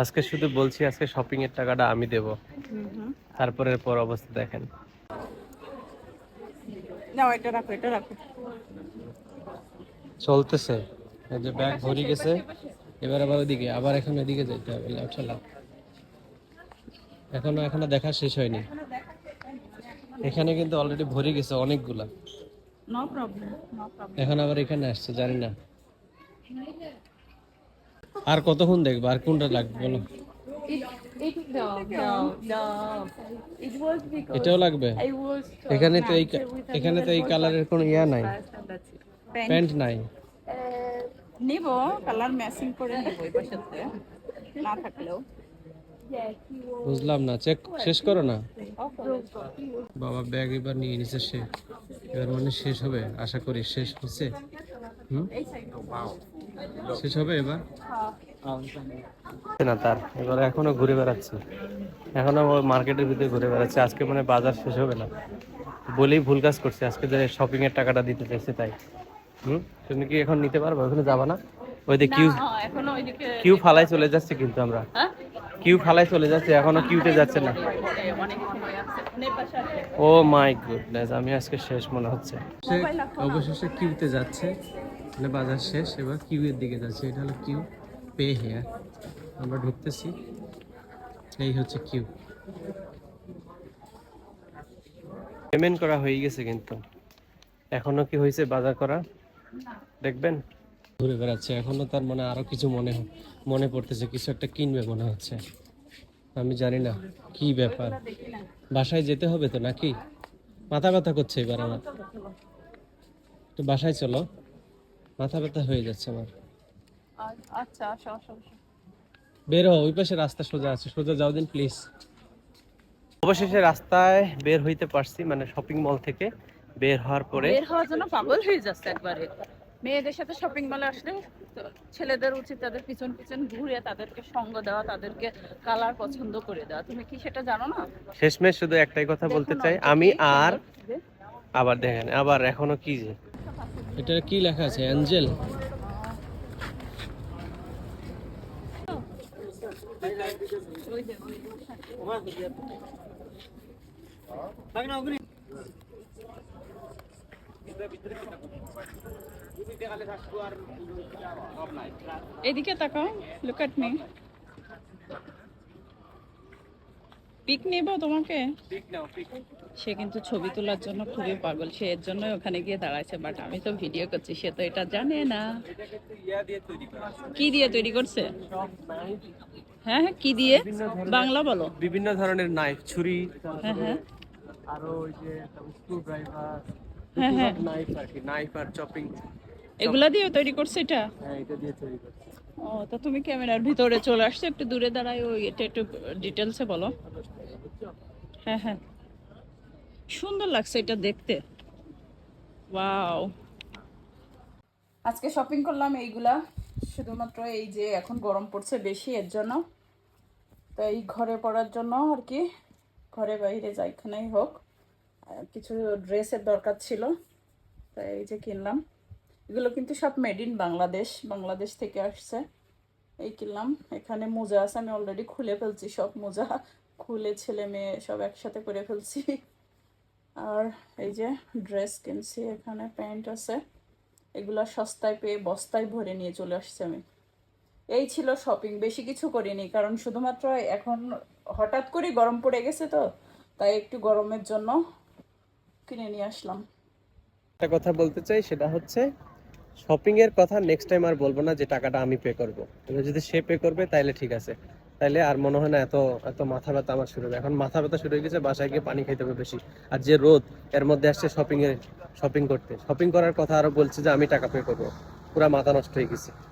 আজকে শুধু বলছি আজকে শপিং এর টাকাটা আমি দেব। তারপরের পর অবস্থা দেখেন। নাও এটা রাখো এটা রাখো। চলতেছে। এই যে ব্যাগ ভরে গেছে। এবার আবার ওদিকে আবার এখন এদিকে যেতে হবে লাউঠালা এখনও এখনও দেখা শেষ হয়নি। এখানে কিন্তু অলরেডি ভরে গেছে অনেকগুলা। নো প্রবলেম নো প্রবলেম এখন আবার এখানে আসছে জানি না। আর কতক্ষণ দেখব? আর কোনটা লাগবে বলো? এটাও লাগবে? এখানে তো এই এখানে তো এই কালারের কোনো ইয়া নাই. প্যান্ট নাই। নিব কালার ম্যাচিং করে নিব এবার সাথে না থাকলেও। বুঝলাম না চেক শেষ করো না? বাবা ব্যাগ এবার নিয়ে নিছে সে। এবার মানে শেষ হবে আশা করি শেষ হচ্ছে। হুম. শেষ হবে এবার? হ্যাঁ। না তার। এবার এখনও ঘুরে বেড়াচ্ছে। এখনও মার্কেটের ভিতরে ঘুরে বেড়াচ্ছে। আজকে মানে বাজার শেষ হবে না। বলেই ভুল কাজ করছে। আজকে যে শপিং এর টাকাটা দিতে চাইছে তাই। হুম? তুমি কি এখন নিতে পারবে? ওখানে যাবা না? ওই যে কিউ হ্যাঁ, এখনও কিউ ফালাই চলে যাচ্ছে কিন্তু আমরা। হ্যাঁ? কিউ ফালাই চলে যাচ্ছে। এখনও কিউতে যাচ্ছে না। ও মাই গুডনেস আমি আজকে শেষ মনে হচ্ছে। অবশেষে কিউতে যাচ্ছে। মানে বাজার শেষ। এবার কিউ এর দিকে যাচ্ছে। এটা হলো কিউ পে হেয়ার আমরা ঢুকতেছি। এই হচ্ছে কিউ পেমেন্ট করা হয়ে গেছে কিন্তু। এখনও কি হয়েছে বাজার করা? দেখবেন? ঘুরে বেড়াচ্ছে। এখনও তার মনে আরও কিছু মনে মনে পড়তেছে। কিছু একটা কিনবে মনে হচ্ছে। আমি জানি না কি ব্যাপার। বাসায় যেতে হবে তো নাকি? মাথা ব্যথা করছে এবার আমার। একটু বাসায় চলো। মাথা ব্যথা হয়ে যাচ্ছে আমার। আচ্ছা আসো। বের ওই পাশে রাস্তা সোজা আছে সোজা যাও দিন প্লিজ অবশেষে রাস্তায় বের হইতে পারছি মানে শপিং মল থেকে বের হওয়ার পরে। বের হওয়ার জন্য পাগল হয়ে যাচ্ছে একবারে। মেয়েদের সাথে শপিং মলে আসলে তো ছেলেদের উচিত তাদের পিছন পিছন ঘুরে তাদেরকে সঙ্গ দেওয়া তাদেরকে কালার পছন্দ করে দেওয়া। তুমি কি সেটা জানো না? শেষমেশ শুধু একটাই কথা বলতে চাই আমি আর। আবার দেখেন আবার এখনও কি যে? এটা কি লেখা আছে অ্যাঞ্জেল। এদিকে তাকাও লুক এট মি পিক নেব তোমাকে? সে কিন্তু ছবি তোলার জন্য খুবই পাগল। সে এর জন্য ওখানে গিয়ে দাঁড়াইছে বাট আমি তো ভিডিও করছি সে তো এটা জানে না। কি দিয়ে তৈরি করছে? হ্যাঁ হ্যাঁ কি দিয়ে? বাংলা বলো। বিভিন্ন ধরনের নাইফ ছুরি। হ্যাঁ হ্যাঁ। আরও ওই যে স্ক্রু ড্রাইভার হ্যাঁ হ্যাঁ। নাইফ আর কি নাইফ আর চপিং এগুলা দিয়ে তৈরি করছে এটা? হ্যাঁ এটা দিয়ে তৈরি করছে। ও তো তুমি ক্যামেরার ভিতরে চলে আসছো একটু দূরে দাঁড়ায় ওই এটা একটু ডিটেলসে বলো। হ্যাঁ হ্যাঁ। সুন্দর লাগছে এটা দেখতে। ওয়াও। আজকে শপিং করলাম এইগুলা শুধুমাত্র এই যে এখন গরম পড়ছে বেশি এর জন্য। তো এই ঘরে পড়ার জন্য আর কি ঘরে বাইরে যাইখানেই হোক। কিছু ড্রেসের দরকার ছিল তাই এই যে কিনলাম। এগুলো কিন্তু সব মেড ইন বাংলাদেশ বাংলাদেশ থেকে আসছে। এই কিনলাম এখানে মোজা আছে, আমি অলরেডি খুলে ফেলছি সব মোজা। খুলে ছেলে মেয়ে সব একসাথে করে ফেলছি। আর এই যে ড্রেস কিনছি, এখানে প্যান্ট আছে। এগুলো সস্তায় পেয়ে বস্তায় ভরে নিয়ে চলে আসছি আমি। এই ছিল শপিং বেশি কিছু করিনি, কারণ শুধুমাত্র এখন হঠাৎ করে গরম পড়ে গেছে তো, তাই একটু গরমের জন্য কিনে নিয়ে আসলাম। একটা কথা বলতে চাই, সেটা হচ্ছে শপিং এর কথা নেক্সট টাইম আর বলব না যে টাকাটা আমি পে করব। যদি সে পে করবে, তাইলে ঠিক আছে। তাইলে আর মনে হয় না এত এত মাথা ব্যথা আমার শুরু হবে। এখন মাথা ব্যথা শুরু হয়ে গেছে, বাসায় গিয়ে পানি খাইতে হবে বেশি। আর যে রোদ, এর মধ্যে আসছে শপিং এর শপিং করতে। শপিং করার কথা আরও বলছে যে আমি টাকা পে করব। পুরা মাথা নষ্ট হয়ে গেছে।